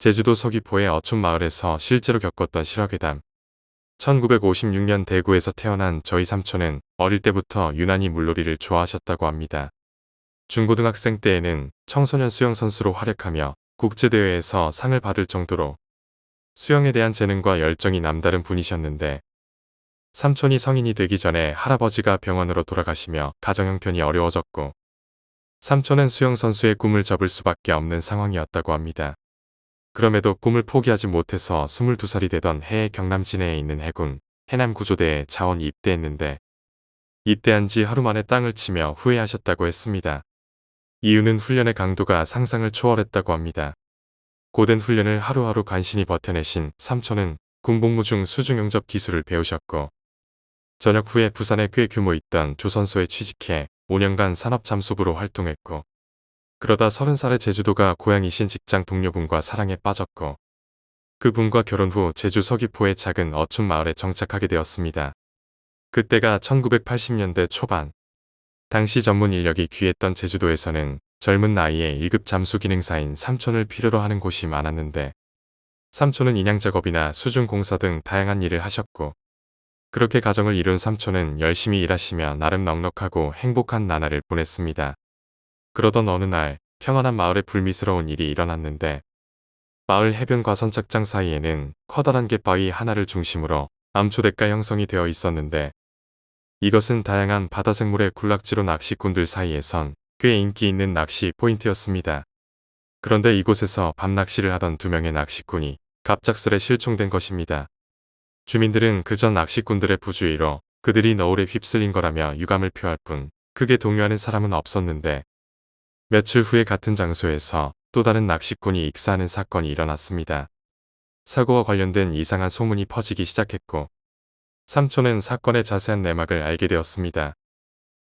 제주도 서귀포의 어촌 마을에서 실제로 겪었던 실화괴담. 1956년 대구에서 태어난 저희 삼촌은 어릴 때부터 유난히 물놀이를 좋아하셨다고 합니다. 중고등학생 때에는 청소년 수영 선수로 활약하며 국제대회에서 상을 받을 정도로 수영에 대한 재능과 열정이 남다른 분이셨는데 삼촌이 성인이 되기 전에 할아버지가 병원으로 돌아가시며 가정 형편이 어려워졌고 삼촌은 수영 선수의 꿈을 접을 수밖에 없는 상황이었다고 합니다. 그럼에도 꿈을 포기하지 못해서 22살이 되던 해의 경남 진해에 있는 해군 해남 구조대에 자원 입대했는데 입대한 지 하루 만에 땅을 치며 후회하셨다고 했습니다. 이유는 훈련의 강도가 상상을 초월했다고 합니다. 고된 훈련을 하루하루 간신히 버텨내신 삼촌은 군복무 중 수중 용접 기술을 배우셨고 전역 후에 부산에 꽤 규모 있던 조선소에 취직해 5년간 산업잠수부로 활동했고 그러다 30살에 제주도가 고향이신 직장 동료분과 사랑에 빠졌고 그분과 결혼 후 제주 서귀포의 작은 어촌 마을에 정착하게 되었습니다. 그때가 1980년대 초반. 당시 전문 인력이 귀했던 제주도에서는 젊은 나이에 1급 잠수 기능사인 삼촌을 필요로 하는 곳이 많았는데 삼촌은 인양 작업이나 수중 공사 등 다양한 일을 하셨고 그렇게 가정을 이룬 삼촌은 열심히 일하시며 나름 넉넉하고 행복한 나날을 보냈습니다. 그러던 어느 날 평안한 마을에 불미스러운 일이 일어났는데 마을 해변과 선착장 사이에는 커다란 갯바위 하나를 중심으로 암초대가 형성이 되어 있었는데 이것은 다양한 바다 생물의 군락지로 낚시꾼들 사이에선 꽤 인기 있는 낚시 포인트였습니다. 그런데 이곳에서 밤낚시를 하던 두 명의 낚시꾼이 갑작스레 실종된 것입니다. 주민들은 그전 낚시꾼들의 부주의로 그들이 너울에 휩쓸린 거라며 유감을 표할 뿐 크게 동요하는 사람은 없었는데 며칠 후에 같은 장소에서 또 다른 낚시꾼이 익사하는 사건이 일어났습니다. 사고와 관련된 이상한 소문이 퍼지기 시작했고 삼촌은 사건의 자세한 내막을 알게 되었습니다.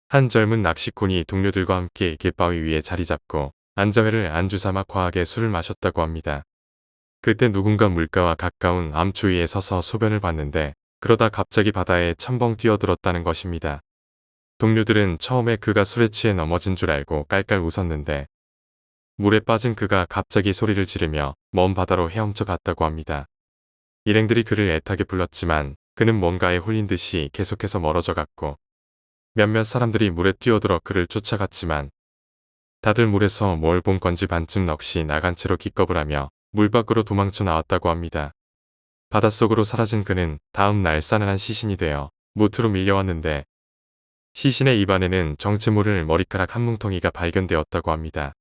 한 젊은 낚시꾼이 동료들과 함께 갯바위 위에 자리 잡고 안자회를 안주 삼아 과하게 술을 마셨다고 합니다. 그때 누군가 물가와 가까운 암초 위에 서서 소변을 봤는데 그러다 갑자기 바다에 첨벙 뛰어들었다는 것입니다. 동료들은 처음에 그가 술에 취해 넘어진 줄 알고 깔깔 웃었는데 물에 빠진 그가 갑자기 소리를 지르며 먼 바다로 헤엄쳐 갔다고 합니다. 일행들이 그를 애타게 불렀지만 그는 뭔가에 홀린 듯이 계속해서 멀어져 갔고 몇몇 사람들이 물에 뛰어들어 그를 쫓아갔지만 다들 물에서 뭘 본 건지 반쯤 넋이 나간 채로 기겁을 하며 물 밖으로 도망쳐 나왔다고 합니다. 바닷속으로 사라진 그는 다음 날 싸늘한 시신이 되어 무트로 밀려왔는데 시신의 입안에는 정체 모를 머리카락 한 뭉텅이가 발견되었다고 합니다.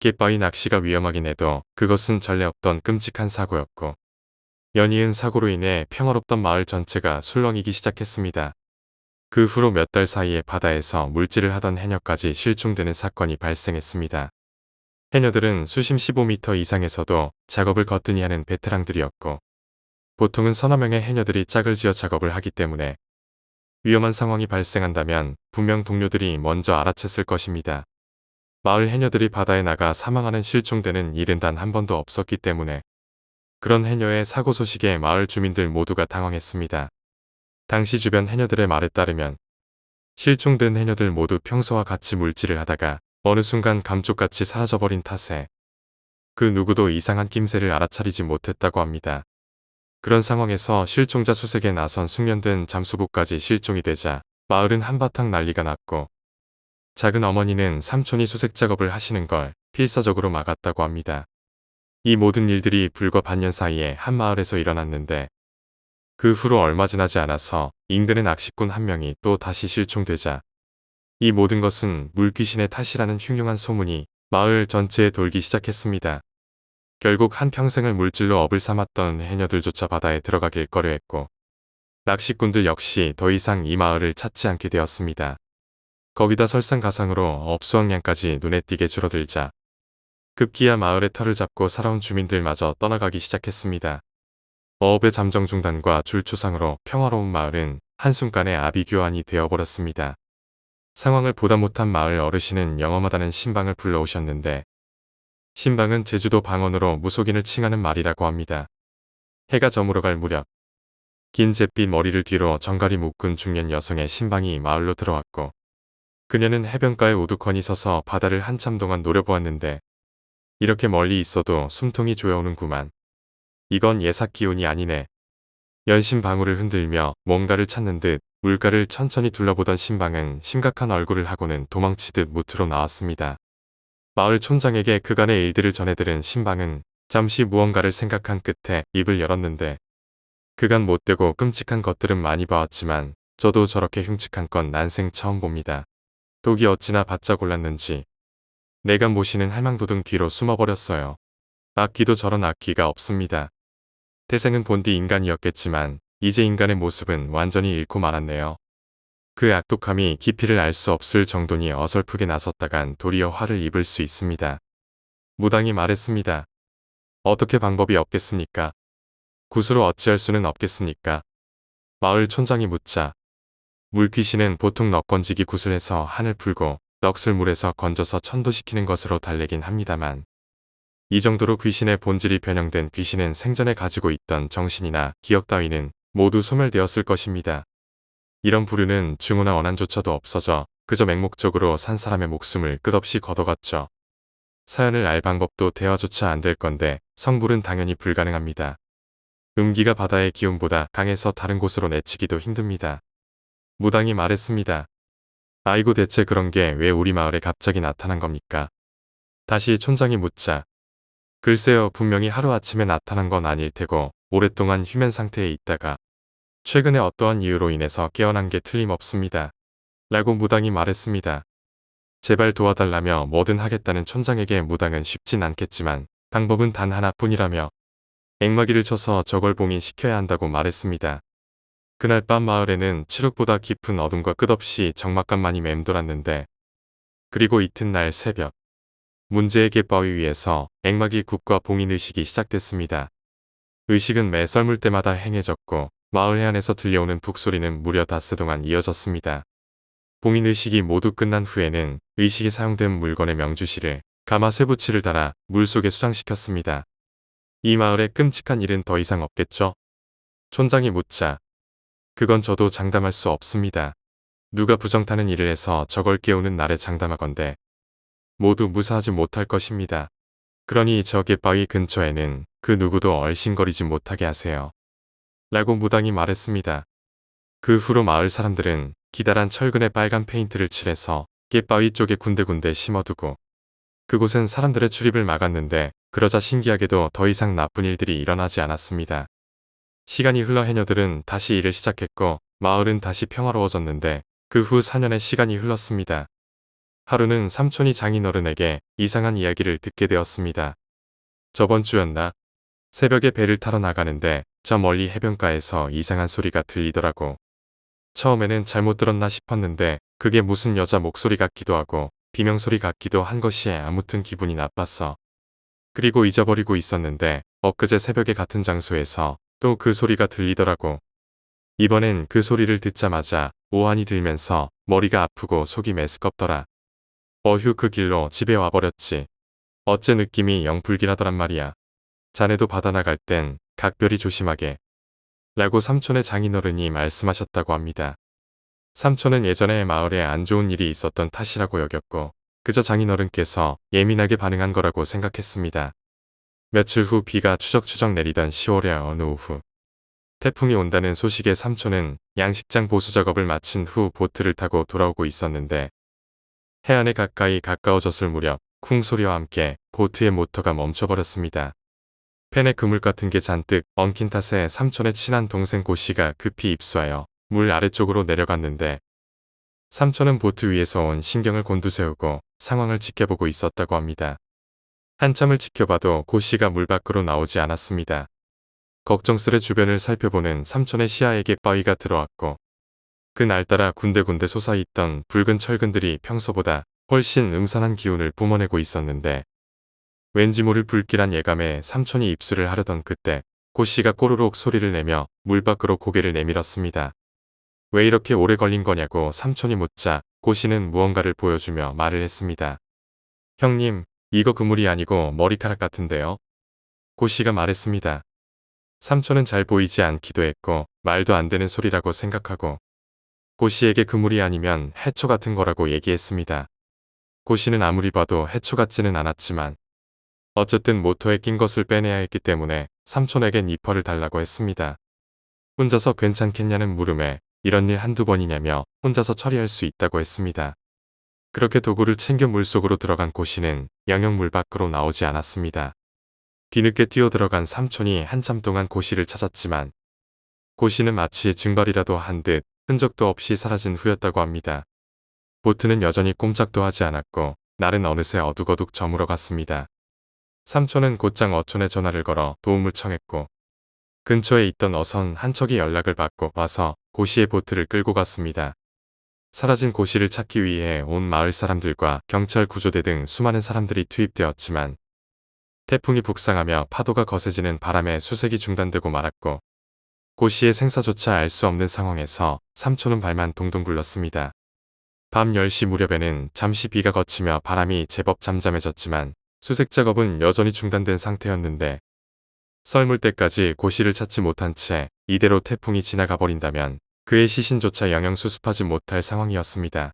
갯바위 낚시가 위험하긴 해도 그것은 전례 없던 끔찍한 사고였고 연이은 사고로 인해 평화롭던 마을 전체가 술렁이기 시작했습니다. 그 후로 몇 달 사이에 바다에서 물질을 하던 해녀까지 실종되는 사건이 발생했습니다. 해녀들은 수심 15m 이상에서도 작업을 거뜬히 하는 베테랑들이었고 보통은 서너 명의 해녀들이 짝을 지어 작업을 하기 때문에 위험한 상황이 발생한다면 분명 동료들이 먼저 알아챘을 것입니다. 마을 해녀들이 바다에 나가 사망하는 실종되는 일은 단 한 번도 없었기 때문에 그런 해녀의 사고 소식에 마을 주민들 모두가 당황했습니다. 당시 주변 해녀들의 말에 따르면 실종된 해녀들 모두 평소와 같이 물질을 하다가 어느 순간 감쪽같이 사라져버린 탓에 그 누구도 이상한 낌새를 알아차리지 못했다고 합니다. 그런 상황에서 실종자 수색에 나선 숙련된 잠수부까지 실종이 되자 마을은 한바탕 난리가 났고 작은 어머니는 삼촌이 수색 작업을 하시는 걸 필사적으로 막았다고 합니다. 이 모든 일들이 불과 반년 사이에 한 마을에서 일어났는데 그 후로 얼마 지나지 않아서 인근의 낚시꾼 한 명이 또 다시 실종되자 이 모든 것은 물귀신의 탓이라는 흉흉한 소문이 마을 전체에 돌기 시작했습니다. 결국 한평생을 물질로 업을 삼았던 해녀들조차 바다에 들어가길 꺼려했고 낚시꾼들 역시 더 이상 이 마을을 찾지 않게 되었습니다. 거기다 설상가상으로 업수확량까지 눈에 띄게 줄어들자 급기야 마을의 털을 잡고 살아온 주민들마저 떠나가기 시작했습니다. 어업의 잠정 중단과 줄초상으로 평화로운 마을은 한순간에 아비규환이 되어버렸습니다. 상황을 보다 못한 마을 어르신은 영험하다는 신방을 불러오셨는데 신방은 제주도 방언으로 무속인을 칭하는 말이라고 합니다. 해가 저물어갈 무렵 긴 잿빛 머리를 뒤로 정갈이 묶은 중년 여성의 신방이 마을로 들어왔고 그녀는 해변가에 우두커니 서서 바다를 한참 동안 노려보았는데 이렇게 멀리 있어도 숨통이 조여오는구만. 이건 예삭 기운이 아니네. 연신 방울을 흔들며 뭔가를 찾는 듯 물가를 천천히 둘러보던 신방은 심각한 얼굴을 하고는 도망치듯 무트로 나왔습니다. 마을 촌장에게 그간의 일들을 전해들은 신방은 잠시 무언가를 생각한 끝에 입을 열었는데 그간 못되고 끔찍한 것들은 많이 봐왔지만 저도 저렇게 흉측한 건 난생 처음 봅니다. 독이 어찌나 바짝 올랐는지 내가 모시는 할망도등 뒤로 숨어버렸어요. 악귀도 저런 악귀가 없습니다. 태생은 본디 인간이었겠지만 이제 인간의 모습은 완전히 잃고 말았네요. 그 악독함이 깊이를 알 수 없을 정도니 어설프게 나섰다간 도리어 화를 입을 수 있습니다. 무당이 말했습니다. 어떻게 방법이 없겠습니까? 굿으로 어찌할 수는 없겠습니까? 마을 촌장이 묻자 물귀신은 보통 넋건지기 굿을 해서 한을 풀고 넋을 물에서 건져서 천도시키는 것으로 달래긴 합니다만 이 정도로 귀신의 본질이 변형된 귀신은 생전에 가지고 있던 정신이나 기억 따위는 모두 소멸되었을 것입니다. 이런 부류는 증오나 원한조차도 없어져 그저 맹목적으로 산 사람의 목숨을 끝없이 걷어갔죠. 사연을 알 방법도 대화조차 안 될 건데 성불은 당연히 불가능합니다. 음기가 바다의 기운보다 강해서 다른 곳으로 내치기도 힘듭니다. 무당이 말했습니다. 아이고 대체 그런 게 왜 우리 마을에 갑자기 나타난 겁니까? 다시 촌장이 묻자. 글쎄요 분명히 하루아침에 나타난 건 아닐 테고 오랫동안 휴면 상태에 있다가 최근에 어떠한 이유로 인해서 깨어난 게 틀림없습니다. 라고 무당이 말했습니다. 제발 도와달라며 뭐든 하겠다는 촌장에게 무당은 쉽진 않겠지만 방법은 단 하나뿐이라며 앵마기를 쳐서 저걸 봉인시켜야 한다고 말했습니다. 그날 밤 마을에는 칠흑보다 깊은 어둠과 끝없이 적막감만이 맴돌았는데 그리고 이튿날 새벽 문제의 갯바위 위에서 앵마기 굿과 봉인 의식이 시작됐습니다. 의식은 매 썰물 때마다 행해졌고 마을 해안에서 들려오는 북소리는 무려 닷새 동안 이어졌습니다. 봉인 의식이 모두 끝난 후에는 의식이 사용된 물건의 명주실을 가마 쇠붙이를 달아 물속에 수상시켰습니다. 이 마을에 끔찍한 일은 더 이상 없겠죠? 촌장이 묻자 그건 저도 장담할 수 없습니다. 누가 부정타는 일을 해서 저걸 깨우는 날에 장담하건대 모두 무사하지 못할 것입니다. 그러니 저 갯바위 근처에는 그 누구도 얼씬거리지 못하게 하세요. 라고 무당이 말했습니다. 그 후로 마을 사람들은 기다란 철근에 빨간 페인트를 칠해서 갯바위 쪽에 군데군데 심어두고 그곳은 사람들의 출입을 막았는데 그러자 신기하게도 더 이상 나쁜 일들이 일어나지 않았습니다. 시간이 흘러 해녀들은 다시 일을 시작했고 마을은 다시 평화로워졌는데 그 후 4년의 시간이 흘렀습니다. 하루는 삼촌이 장인어른에게 이상한 이야기를 듣게 되었습니다. 저번 주였나? 새벽에 배를 타러 나가는데 저 멀리 해변가에서 이상한 소리가 들리더라고. 처음에는 잘못 들었나 싶었는데 그게 무슨 여자 목소리 같기도 하고 비명소리 같기도 한 것이 아무튼 기분이 나빴어. 그리고 잊어버리고 있었는데 엊그제 새벽에 같은 장소에서 또 그 소리가 들리더라고. 이번엔 그 소리를 듣자마자 오한이 들면서 머리가 아프고 속이 메스껍더라. 어휴 그 길로 집에 와버렸지. 어째 느낌이 영 불길하더란 말이야. 자네도 바다 나갈 땐 각별히 조심하게. 라고 삼촌의 장인어른이 말씀하셨다고 합니다. 삼촌은 예전에 마을에 안 좋은 일이 있었던 탓이라고 여겼고 그저 장인어른께서 예민하게 반응한 거라고 생각했습니다. 며칠 후 비가 추적추적 내리던 10월의 어느 오후 태풍이 온다는 소식에 삼촌은 양식장 보수 작업을 마친 후 보트를 타고 돌아오고 있었는데 해안에 가까이 가까워졌을 무렵 쿵 소리와 함께 보트의 모터가 멈춰버렸습니다. 팬에 그물 같은 게 잔뜩 엉킨 탓에 삼촌의 친한 동생 고씨가 급히 입수하여 물 아래쪽으로 내려갔는데 삼촌은 보트 위에서 온 신경을 곤두세우고 상황을 지켜보고 있었다고 합니다. 한참을 지켜봐도 고씨가 물 밖으로 나오지 않았습니다. 걱정스레 주변을 살펴보는 삼촌의 시야에게 바위가 들어왔고 그날따라 군데군데 솟아있던 붉은 철근들이 평소보다 훨씬 음산한 기운을 뿜어내고 있었는데 왠지 모를 불길한 예감에 삼촌이 입술을 하려던 그때 고씨가 꼬르륵 소리를 내며 물 밖으로 고개를 내밀었습니다. 왜 이렇게 오래 걸린 거냐고 삼촌이 묻자 고씨는 무언가를 보여주며 말을 했습니다. 형님, 이거 그물이 아니고 머리카락 같은데요. 고씨가 말했습니다. 삼촌은 잘 보이지 않기도 했고 말도 안 되는 소리라고 생각하고 고씨에게 그물이 아니면 해초 같은 거라고 얘기했습니다. 고씨는 아무리 봐도 해초 같지는 않았지만 어쨌든 모터에 낀 것을 빼내야 했기 때문에 삼촌에겐 이퍼를 달라고 했습니다. 혼자서 괜찮겠냐는 물음에 이런 일 한두 번이냐며 혼자서 처리할 수 있다고 했습니다. 그렇게 도구를 챙겨 물속으로 들어간 고씨는 영영 물 밖으로 나오지 않았습니다. 뒤늦게 뛰어 들어간 삼촌이 한참 동안 고씨를 찾았지만 고씨는 마치 증발이라도 한 듯 흔적도 없이 사라진 후였다고 합니다. 보트는 여전히 꼼짝도 하지 않았고 날은 어느새 어둑어둑 저물어 갔습니다. 삼촌은 곧장 어촌에 전화를 걸어 도움을 청했고 근처에 있던 어선 한 척이 연락을 받고 와서 고씨의 보트를 끌고 갔습니다. 사라진 고씨를 찾기 위해 온 마을 사람들과 경찰 구조대 등 수많은 사람들이 투입되었지만 태풍이 북상하며 파도가 거세지는 바람에 수색이 중단되고 말았고 고씨의 생사조차 알 수 없는 상황에서 삼촌은 발만 동동 굴렀습니다. 밤 10시 무렵에는 잠시 비가 거치며 바람이 제법 잠잠해졌지만 수색 작업은 여전히 중단된 상태였는데 썰물 때까지 고씨를 찾지 못한 채 이대로 태풍이 지나가 버린다면 그의 시신조차 영영 수습하지 못할 상황이었습니다.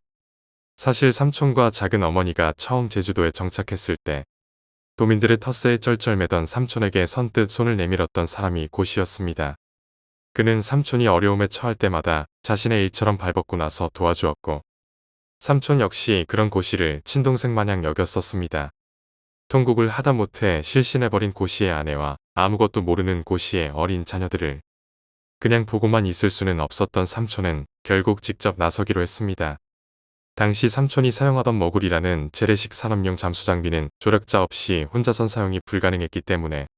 사실 삼촌과 작은 어머니가 처음 제주도에 정착했을 때 도민들의 텃세에 쩔쩔매던 삼촌에게 선뜻 손을 내밀었던 사람이 고씨였습니다. 그는 삼촌이 어려움에 처할 때마다 자신의 일처럼 발벗고 나서 도와주었고 삼촌 역시 그런 고씨를 친동생 마냥 여겼었습니다. 통곡을 하다 못해 실신해버린 고씨의 아내와 아무것도 모르는 고씨의 어린 자녀들을 그냥 보고만 있을 수는 없었던 삼촌은 결국 직접 나서기로 했습니다. 당시 삼촌이 사용하던 머굴이라는 재래식 산업용 잠수 장비는 조력자 없이 혼자선 사용이 불가능했기 때문에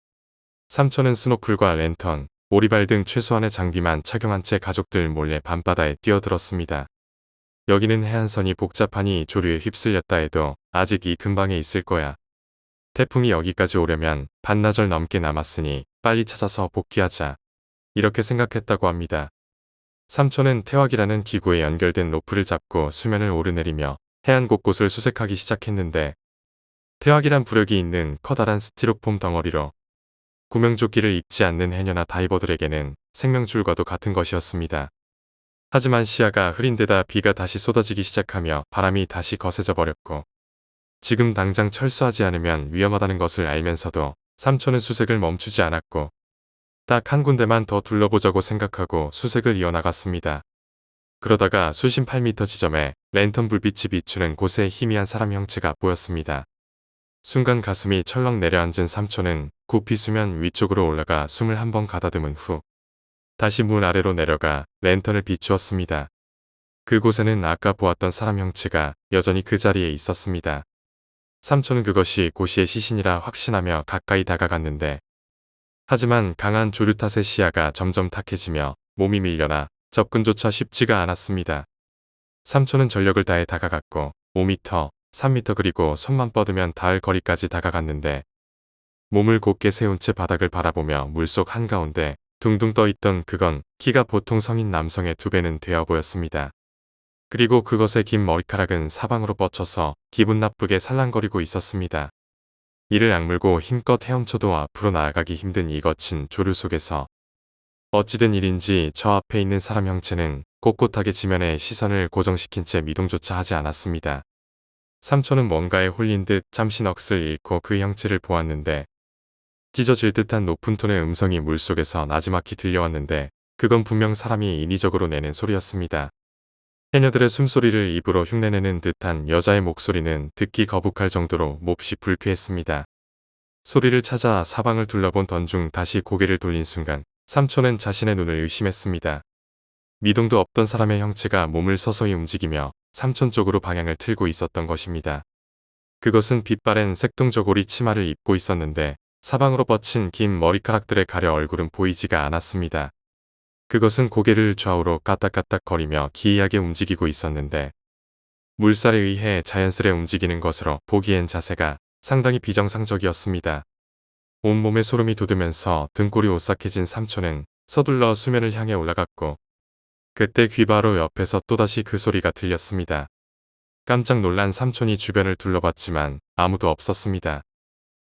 삼촌은 스노클과 랜턴, 오리발 등 최소한의 장비만 착용한 채 가족들 몰래 밤바다에 뛰어들었습니다. 여기는 해안선이 복잡하니 조류에 휩쓸렸다 해도 아직 이 근방에 있을 거야. 태풍이 여기까지 오려면 반나절 넘게 남았으니 빨리 찾아서 복귀하자. 이렇게 생각했다고 합니다. 삼촌은 태왁이라는 기구에 연결된 로프를 잡고 수면을 오르내리며 해안 곳곳을 수색하기 시작했는데 태왁이란 부력이 있는 커다란 스티로폼 덩어리로 구명조끼를 입지 않는 해녀나 다이버들에게는 생명줄과도 같은 것이었습니다. 하지만 시야가 흐린 데다 비가 다시 쏟아지기 시작하며 바람이 다시 거세져 버렸고 지금 당장 철수하지 않으면 위험하다는 것을 알면서도 삼촌은 수색을 멈추지 않았고 딱 한 군데만 더 둘러보자고 생각하고 수색을 이어나갔습니다. 그러다가 수심 8미터 지점에 랜턴 불빛이 비추는 곳에 희미한 사람 형체가 보였습니다. 순간 가슴이 철렁 내려앉은 삼촌은 구피 수면 위쪽으로 올라가 숨을 한 번 가다듬은 후 다시 문 아래로 내려가 랜턴을 비추었습니다. 그곳에는 아까 보았던 사람 형체가 여전히 그 자리에 있었습니다. 삼촌은 그것이 고시의 시신이라 확신하며 가까이 다가갔는데 하지만 강한 조류 탓에 시야가 점점 탁해지며 몸이 밀려나 접근조차 쉽지가 않았습니다. 삼촌은 전력을 다해 다가갔고 5m, 3m 그리고 손만 뻗으면 닿을 거리까지 다가갔는데 몸을 곧게 세운 채 바닥을 바라보며 물속 한가운데 둥둥 떠있던 그건 키가 보통 성인 남성의 두 배는 되어 보였습니다. 그리고 그것의 긴 머리카락은 사방으로 뻗쳐서 기분 나쁘게 살랑거리고 있었습니다. 이를 악물고 힘껏 헤엄쳐도 앞으로 나아가기 힘든 이 거친 조류 속에서 어찌된 일인지 저 앞에 있는 사람 형체는 꼿꼿하게 지면에 시선을 고정시킨 채 미동조차 하지 않았습니다. 삼촌은 뭔가에 홀린 듯 잠시 넋을 잃고 그 형체를 보았는데 찢어질 듯한 높은 톤의 음성이 물속에서 나지막히 들려왔는데 그건 분명 사람이 인위적으로 내는 소리였습니다. 해녀들의 숨소리를 입으로 흉내내는 듯한 여자의 목소리는 듣기 거북할 정도로 몹시 불쾌했습니다. 소리를 찾아 사방을 둘러본 던중 다시 고개를 돌린 순간 삼촌은 자신의 눈을 의심했습니다. 미동도 없던 사람의 형체가 몸을 서서히 움직이며 삼촌 쪽으로 방향을 틀고 있었던 것입니다. 그것은 빛바랜 색동저고리 치마를 입고 있었는데 사방으로 뻗친 긴 머리카락들에 가려 얼굴은 보이지가 않았습니다. 그것은 고개를 좌우로 까딱까딱 거리며 기이하게 움직이고 있었는데 물살에 의해 자연스레 움직이는 것으로 보기엔 자세가 상당히 비정상적이었습니다. 온몸에 소름이 돋으면서 등골이 오싹해진 삼촌은 서둘러 수면을 향해 올라갔고 그때 귀 바로 옆에서 또다시 그 소리가 들렸습니다. 깜짝 놀란 삼촌이 주변을 둘러봤지만 아무도 없었습니다.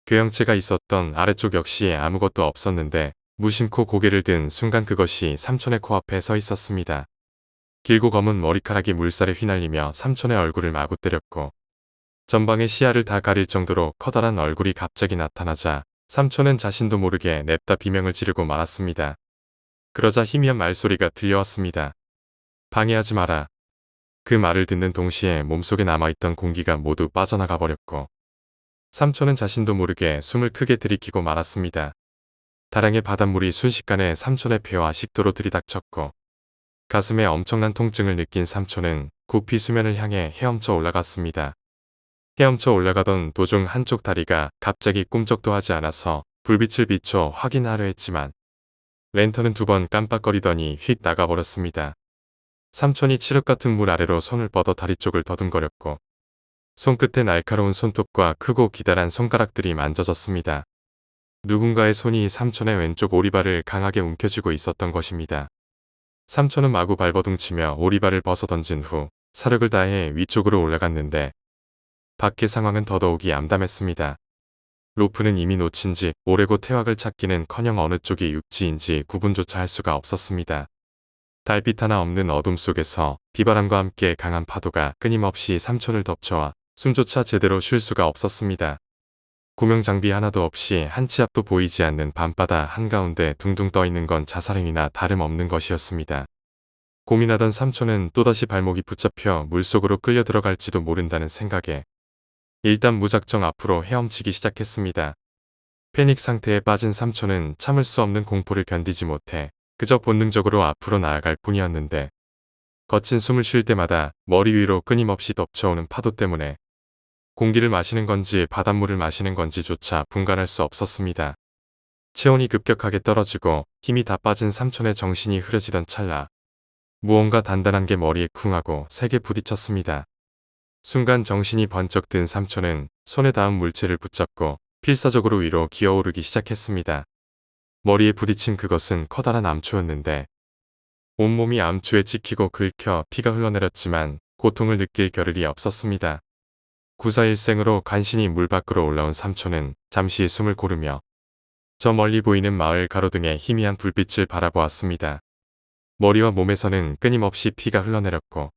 그 형체가 있었던 아래쪽 역시 아무것도 없었는데 무심코 고개를 든 순간 그것이 삼촌의 코앞에 서 있었습니다. 길고 검은 머리카락이 물살에 휘날리며 삼촌의 얼굴을 마구 때렸고 전방의 시야를 다 가릴 정도로 커다란 얼굴이 갑자기 나타나자 삼촌은 자신도 모르게 냅다 비명을 지르고 말았습니다. 그러자 희미한 말소리가 들려왔습니다. 방해하지 마라. 그 말을 듣는 동시에 몸속에 남아있던 공기가 모두 빠져나가 버렸고 삼촌은 자신도 모르게 숨을 크게 들이키고 말았습니다. 다량의 바닷물이 순식간에 삼촌의 폐와 식도로 들이닥쳤고 가슴에 엄청난 통증을 느낀 삼촌은 kup이 수면을 향해 헤엄쳐 올라갔습니다. 헤엄쳐 올라가던 도중 한쪽 다리가 갑자기 꿈쩍도 하지 않아서 불빛을 비춰 확인하려 했지만 랜턴은 두 번 깜빡거리더니 휙 나가버렸습니다. 삼촌이 칠흑 같은 물 아래로 손을 뻗어 다리 쪽을 더듬거렸고 손끝에 날카로운 손톱과 크고 기다란 손가락들이 만져졌습니다. 누군가의 손이 삼촌의 왼쪽 오리발을 강하게 움켜쥐고 있었던 것입니다. 삼촌은 마구 발버둥치며 오리발을 벗어던진 후 사력을 다해 위쪽으로 올라갔는데 밖의 상황은 더더욱이 암담했습니다. 로프는 이미 놓친 지 오래고 태왁을 찾기는 커녕 어느 쪽이 육지인지 구분조차 할 수가 없었습니다. 달빛 하나 없는 어둠 속에서 비바람과 함께 강한 파도가 끊임없이 삼촌을 덮쳐와 숨조차 제대로 쉴 수가 없었습니다. 구명 장비 하나도 없이 한치 앞도 보이지 않는 밤바다 한가운데 둥둥 떠 있는 건 자살행위나 다름없는 것이었습니다. 고민하던 삼촌은 또다시 발목이 붙잡혀 물속으로 끌려 들어갈지도 모른다는 생각에 일단 무작정 앞으로 헤엄치기 시작했습니다. 패닉 상태에 빠진 삼촌은 참을 수 없는 공포를 견디지 못해 그저 본능적으로 앞으로 나아갈 뿐이었는데 거친 숨을 쉴 때마다 머리 위로 끊임없이 덮쳐오는 파도 때문에 공기를 마시는 건지 바닷물을 마시는 건지조차 분간할 수 없었습니다. 체온이 급격하게 떨어지고 힘이 다 빠진 삼촌의 정신이 흐려지던 찰나 무언가 단단한 게 머리에 쿵 하고 세게 부딪혔습니다. 순간 정신이 번쩍 든 삼촌은 손에 닿은 물체를 붙잡고 필사적으로 위로 기어오르기 시작했습니다. 머리에 부딪힌 그것은 커다란 암초였는데 온몸이 암초에 찍히고 긁혀 피가 흘러내렸지만 고통을 느낄 겨를이 없었습니다. 구사일생으로 간신히 물 밖으로 올라온 삼촌은 잠시 숨을 고르며 저 멀리 보이는 마을 가로등의 희미한 불빛을 바라보았습니다. 머리와 몸에서는 끊임없이 피가 흘러내렸고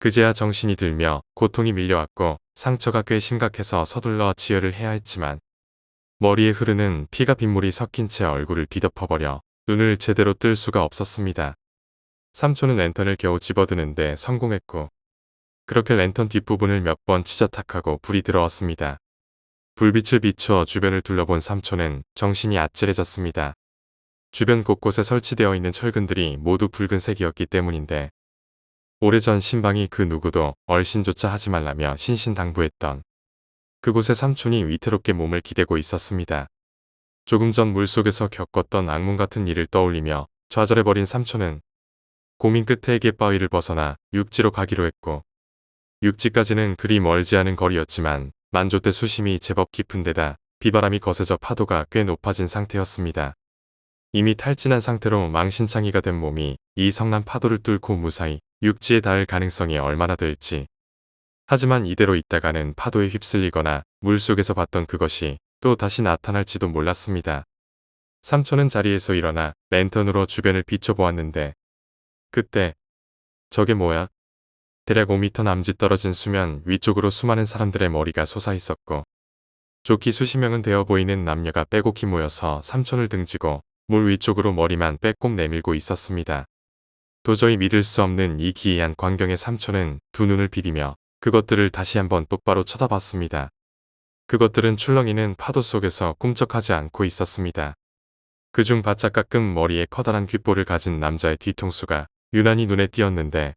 그제야 정신이 들며 고통이 밀려왔고 상처가 꽤 심각해서 서둘러 치료를 해야 했지만 머리에 흐르는 피가 빗물이 섞인 채 얼굴을 뒤덮어버려 눈을 제대로 뜰 수가 없었습니다. 삼촌은 랜턴을 겨우 집어드는데 성공했고 그렇게 랜턴 뒷부분을 몇 번 치자탁하고 불이 들어왔습니다. 불빛을 비춰 주변을 둘러본 삼촌은 정신이 아찔해졌습니다. 주변 곳곳에 설치되어 있는 철근들이 모두 붉은색이었기 때문인데 오래전 신방이 그 누구도 얼씬조차 하지 말라며 신신당부했던 그곳에 삼촌이 위태롭게 몸을 기대고 있었습니다. 조금 전 물속에서 겪었던 악몽 같은 일을 떠올리며 좌절해버린 삼촌은 고민 끝에 갯바위를 벗어나 육지로 가기로 했고 육지까지는 그리 멀지 않은 거리였지만 만조대 수심이 제법 깊은 데다 비바람이 거세져 파도가 꽤 높아진 상태였습니다. 이미 탈진한 상태로 망신창이가 된 몸이 이 성난 파도를 뚫고 무사히 육지에 닿을 가능성이 얼마나 될지. 하지만 이대로 있다가는 파도에 휩쓸리거나 물속에서 봤던 그것이 또 다시 나타날지도 몰랐습니다. 삼촌은 자리에서 일어나 랜턴으로 주변을 비춰보았는데 그때 저게 뭐야? 대략 5미터 남짓 떨어진 수면 위쪽으로 수많은 사람들의 머리가 솟아 있었고 좋기 수십 명은 되어 보이는 남녀가 빼곡히 모여서 삼촌을 등지고 물 위쪽으로 머리만 빼꼼 내밀고 있었습니다. 도저히 믿을 수 없는 이 기이한 광경의 삼촌은 두 눈을 비비며 그것들을 다시 한번 똑바로 쳐다봤습니다. 그것들은 출렁이는 파도 속에서 꿈쩍하지 않고 있었습니다. 그중 바짝 깎은 머리에 커다란 귓볼을 가진 남자의 뒤통수가 유난히 눈에 띄었는데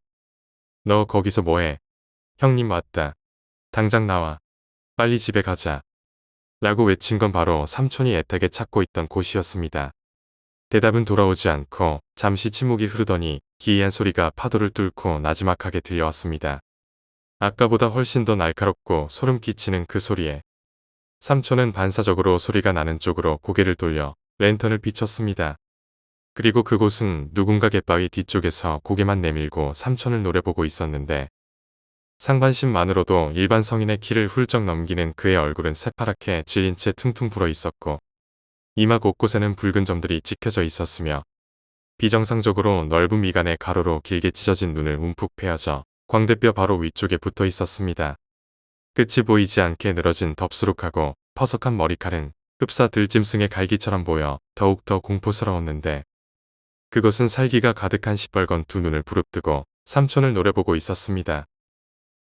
너 거기서 뭐해? 형님 왔다. 당장 나와. 빨리 집에 가자. 라고 외친 건 바로 삼촌이 애타게 찾고 있던 곳이었습니다. 대답은 돌아오지 않고 잠시 침묵이 흐르더니 기이한 소리가 파도를 뚫고 나지막하게 들려왔습니다. 아까보다 훨씬 더 날카롭고 소름 끼치는 그 소리에 삼촌은 반사적으로 소리가 나는 쪽으로 고개를 돌려 랜턴을 비췄습니다. 그리고 그곳은 누군가 갯바위 뒤쪽에서 고개만 내밀고 삼촌을 노려보고 있었는데 상반신만으로도 일반 성인의 키를 훌쩍 넘기는 그의 얼굴은 새파랗게 질린 채 퉁퉁 불어 있었고 이마 곳곳에는 붉은 점들이 찍혀져 있었으며 비정상적으로 넓은 미간에 가로로 길게 찢어진 눈을 움푹 패어져 광대뼈 바로 위쪽에 붙어 있었습니다. 끝이 보이지 않게 늘어진 덥수룩하고 퍼석한 머리칼은 흡사 들짐승의 갈기처럼 보여 더욱더 공포스러웠는데 그것은 살기가 가득한 시뻘건 두 눈을 부릅뜨고 삼촌을 노려보고 있었습니다.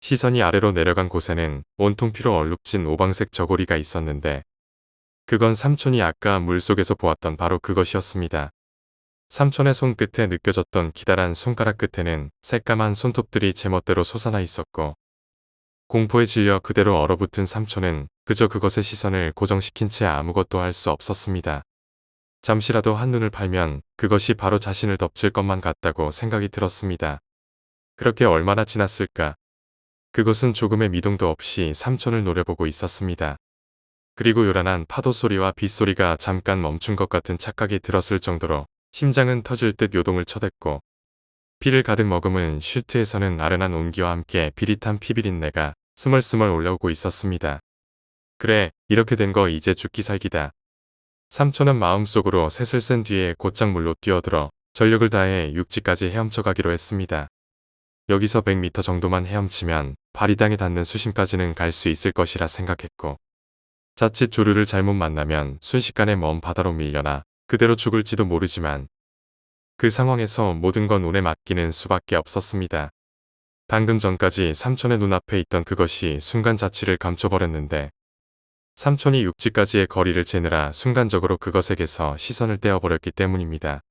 시선이 아래로 내려간 곳에는 온통 피로 얼룩진 오방색 저고리가 있었는데 그건 삼촌이 아까 물속에서 보았던 바로 그것이었습니다. 삼촌의 손끝에 느껴졌던 기다란 손가락 끝에는 새까만 손톱들이 제멋대로 솟아나 있었고 공포에 질려 그대로 얼어붙은 삼촌은 그저 그것의 시선을 고정시킨 채 아무것도 할 수 없었습니다. 잠시라도 한눈을 팔면 그것이 바로 자신을 덮칠 것만 같다고 생각이 들었습니다. 그렇게 얼마나 지났을까? 그것은 조금의 미동도 없이 삼촌을 노려보고 있었습니다. 그리고 요란한 파도 소리와 빗소리가 잠깐 멈춘 것 같은 착각이 들었을 정도로 심장은 터질 듯 요동을 쳐댔고 피를 가득 머금은 슈트에서는 아련한 온기와 함께 비릿한 피비린내가 스멀스멀 올라오고 있었습니다. 그래, 이렇게 된 거 이제 죽기 살기다. 삼촌은 마음속으로 셋을 센 뒤에 곧장 물로 뛰어들어 전력을 다해 육지까지 헤엄쳐 가기로 했습니다. 여기서 100m 정도만 헤엄치면 바리당에 닿는 수심까지는 갈 수 있을 것이라 생각했고 자칫 조류를 잘못 만나면 순식간에 먼 바다로 밀려나 그대로 죽을지도 모르지만 그 상황에서 모든 건 운에 맡기는 수밖에 없었습니다. 방금 전까지 삼촌의 눈앞에 있던 그것이 순간 자취를 감춰버렸는데 삼촌이 육지까지의 거리를 재느라 순간적으로 그것에게서 시선을 떼어버렸기 때문입니다.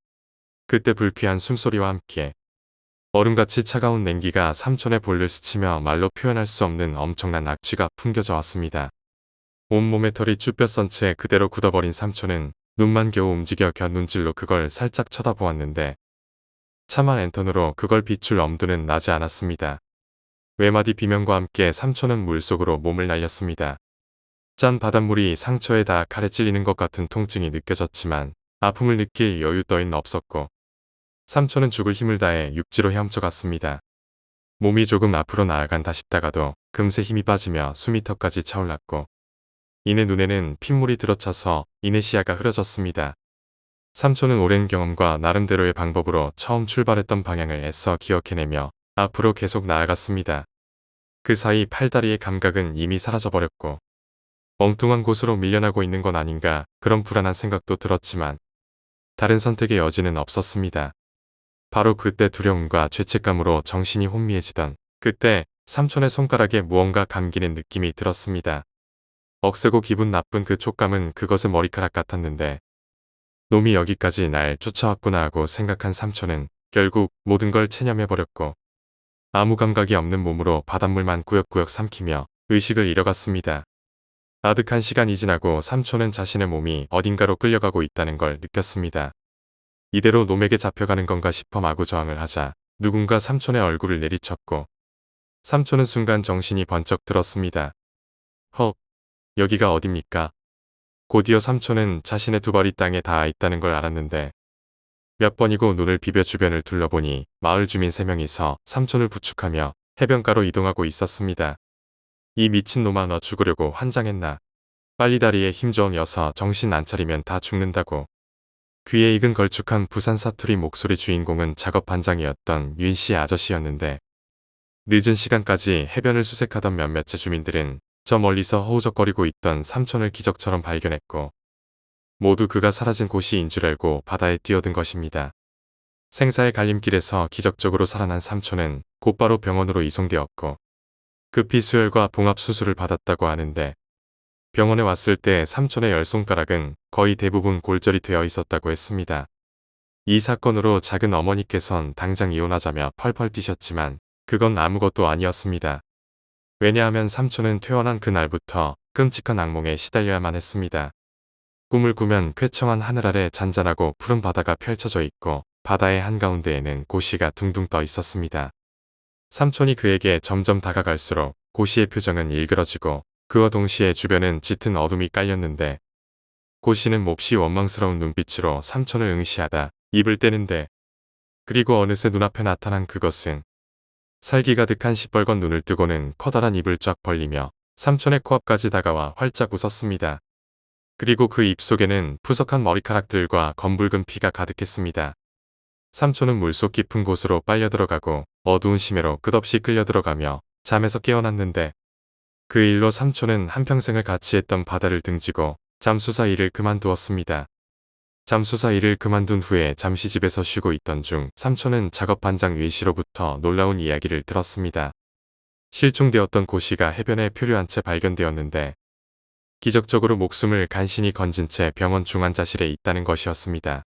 그때 불쾌한 숨소리와 함께 얼음같이 차가운 냉기가 삼촌의 볼을 스치며 말로 표현할 수 없는 엄청난 악취가 풍겨져 왔습니다. 온몸에 털이 쭈뼛선 채 그대로 굳어버린 삼촌은 눈만 겨우 움직여 곁눈질로 그걸 살짝 쳐다보았는데 차마 랜턴으로 그걸 비출 엄두는 나지 않았습니다. 외마디 비명과 함께 삼촌은 물속으로 몸을 날렸습니다. 짠 바닷물이 상처에 다 칼에 찔리는 것 같은 통증이 느껴졌지만 아픔을 느낄 여유 따윈 없었고 삼촌은 죽을 힘을 다해 육지로 헤엄쳐 갔습니다. 몸이 조금 앞으로 나아간다 싶다가도 금세 힘이 빠지며 턱까지 차올랐고 이내 눈에는 핏물이 들어차서 이내 시야가 흐려졌습니다. 삼촌은 오랜 경험과 나름대로의 방법으로 처음 출발했던 방향을 애써 기억해내며 앞으로 계속 나아갔습니다. 그 사이 팔다리의 감각은 이미 사라져버렸고 엉뚱한 곳으로 밀려나고 있는 건 아닌가 그런 불안한 생각도 들었지만 다른 선택의 여지는 없었습니다. 바로 그때 두려움과 죄책감으로 정신이 혼미해지던 그때 삼촌의 손가락에 무언가 감기는 느낌이 들었습니다. 억세고 기분 나쁜 그 촉감은 그것의 머리카락 같았는데 놈이 여기까지 날 쫓아왔구나 하고 생각한 삼촌은 결국 모든 걸 체념해버렸고 아무 감각이 없는 몸으로 바닷물만 꾸역꾸역 삼키며 의식을 잃어갔습니다. 아득한 시간이 지나고 삼촌은 자신의 몸이 어딘가로 끌려가고 있다는 걸 느꼈습니다. 이대로 놈에게 잡혀가는 건가 싶어 마구 저항을 하자 누군가 삼촌의 얼굴을 내리쳤고 삼촌은 순간 정신이 번쩍 들었습니다. 헉, 여기가 어딥니까? 곧이어 삼촌은 자신의 두 발이 땅에 닿아 있다는 걸 알았는데 몇 번이고 눈을 비벼 주변을 둘러보니 마을 주민 세 명이서 삼촌을 부축하며 해변가로 이동하고 있었습니다. 이 미친놈아 너 죽으려고 환장했나. 빨리 다리에 힘줘 여서 정신 안 차리면 다 죽는다고. 귀에 익은 걸쭉한 부산 사투리 목소리 주인공은 작업 반장이었던 윤 씨 아저씨였는데 늦은 시간까지 해변을 수색하던 몇몇의 주민들은 저 멀리서 허우적거리고 있던 삼촌을 기적처럼 발견했고 모두 그가 사라진 곳이인 줄 알고 바다에 뛰어든 것입니다. 생사의 갈림길에서 기적적으로 살아난 삼촌은 곧바로 병원으로 이송되었고 급히 수혈과 봉합 수술을 받았다고 하는데 병원에 왔을 때 삼촌의 열 손가락은 거의 대부분 골절이 되어 있었다고 했습니다. 이 사건으로 작은 어머니께선 당장 이혼하자며 펄펄 뛰셨지만 그건 아무것도 아니었습니다. 왜냐하면 삼촌은 퇴원한 그날부터 끔찍한 악몽에 시달려야만 했습니다. 꿈을 꾸면 쾌청한 하늘 아래 잔잔하고 푸른 바다가 펼쳐져 있고 바다의 한가운데에는 고시가 둥둥 떠 있었습니다. 삼촌이 그에게 점점 다가갈수록 고시의 표정은 일그러지고 그와 동시에 주변은 짙은 어둠이 깔렸는데 고시는 몹시 원망스러운 눈빛으로 삼촌을 응시하다 입을 떼는데 그리고 어느새 눈앞에 나타난 그것은 살기 가득한 시뻘건 눈을 뜨고는 커다란 입을 쫙 벌리며 삼촌의 코앞까지 다가와 활짝 웃었습니다. 그리고 그 입속에는 푸석한 머리카락들과 검붉은 피가 가득했습니다. 삼촌은 물속 깊은 곳으로 빨려 들어가고 어두운 심해로 끝없이 끌려 들어가며 잠에서 깨어났는데 그 일로 삼촌은 한평생을 같이 했던 바다를 등지고 잠수사 일을 그만두었습니다. 잠수사 일을 그만둔 후에 잠시 집에서 쉬고 있던 중 삼촌은 작업 반장 윈 씨로부터 놀라운 이야기를 들었습니다. 실종되었던 고 씨가 해변에 표류한 채 발견되었는데 기적적으로 목숨을 간신히 건진 채 병원 중환자실에 있다는 것이었습니다.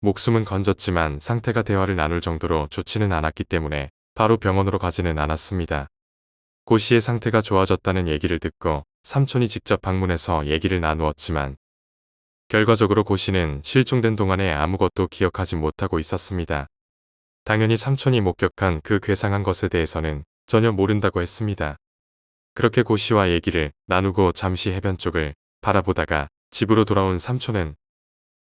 목숨은 건졌지만 상태가 대화를 나눌 정도로 좋지는 않았기 때문에 바로 병원으로 가지는 않았습니다. 고 씨의 상태가 좋아졌다는 얘기를 듣고 삼촌이 직접 방문해서 얘기를 나누었지만 결과적으로 고 씨는 실종된 동안에 아무것도 기억하지 못하고 있었습니다. 당연히 삼촌이 목격한 그 괴상한 것에 대해서는 전혀 모른다고 했습니다. 그렇게 고 씨와 얘기를 나누고 잠시 해변 쪽을 바라보다가 집으로 돌아온 삼촌은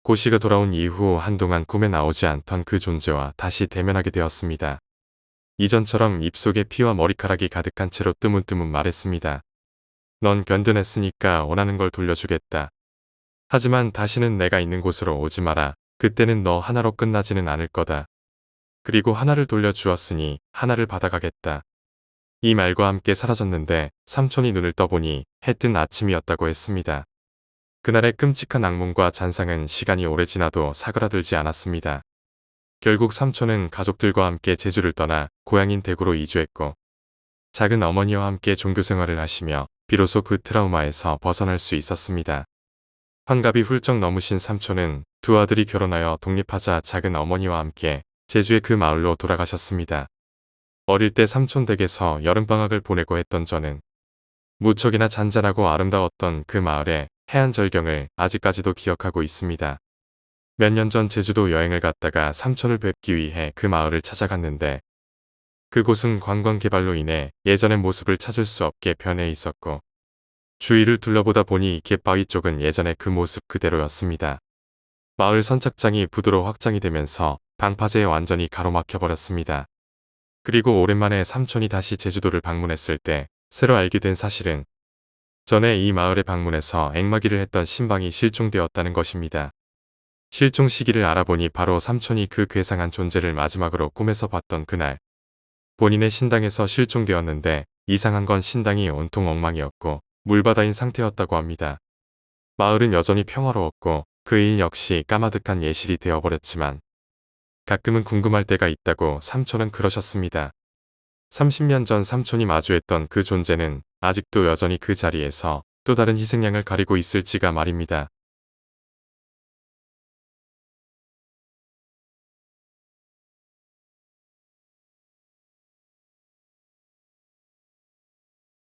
고 씨가 돌아온 이후 한동안 꿈에 나오지 않던 그 존재와 다시 대면하게 되었습니다. 이전처럼 입속에 피와 머리카락이 가득한 채로 뜨문뜨문 말했습니다. 넌 견뎌냈으니까 원하는 걸 돌려주겠다. 하지만 다시는 내가 있는 곳으로 오지 마라. 그때는 너 하나로 끝나지는 않을 거다. 그리고 하나를 돌려주었으니 하나를 받아가겠다. 이 말과 함께 사라졌는데 삼촌이 눈을 떠보니 해 뜬 아침이었다고 했습니다. 그날의 끔찍한 악몽과 잔상은 시간이 오래 지나도 사그라들지 않았습니다. 결국 삼촌은 가족들과 함께 제주를 떠나 고향인 대구로 이주했고 작은 어머니와 함께 종교 생활을 하시며 비로소 그 트라우마에서 벗어날 수 있었습니다. 환갑이 훌쩍 넘으신 삼촌은 두 아들이 결혼하여 독립하자 작은 어머니와 함께 제주의 그 마을로 돌아가셨습니다. 어릴 때 삼촌 댁에서 여름방학을 보내고 했던 저는 무척이나 잔잔하고 아름다웠던 그 마을의 해안 절경을 아직까지도 기억하고 있습니다. 몇 년 전 제주도 여행을 갔다가 삼촌을 뵙기 위해 그 마을을 찾아갔는데 그곳은 관광 개발로 인해 예전의 모습을 찾을 수 없게 변해 있었고 주위를 둘러보다 보니 갯바위 쪽은 예전의 그 모습 그대로였습니다. 마을 선착장이 부두로 확장이 되면서 방파제에 완전히 가로막혀 버렸습니다. 그리고 오랜만에 삼촌이 다시 제주도를 방문했을 때 새로 알게 된 사실은 전에 이 마을에 방문해서 앵마기를 했던 신방이 실종되었다는 것입니다. 실종 시기를 알아보니 바로 삼촌이 그 괴상한 존재를 마지막으로 꿈에서 봤던 그날. 본인의 신당에서 실종되었는데 이상한 건 신당이 온통 엉망이었고 물바다인 상태였다고 합니다. 마을은 여전히 평화로웠고 그 일 역시 까마득한 예실이 되어버렸지만 가끔은 궁금할 때가 있다고 삼촌은 그러셨습니다. 30년 전 삼촌이 마주했던 그 존재는 아직도 여전히 그 자리에서 또 다른 희생양을 가리고 있을지가 말입니다.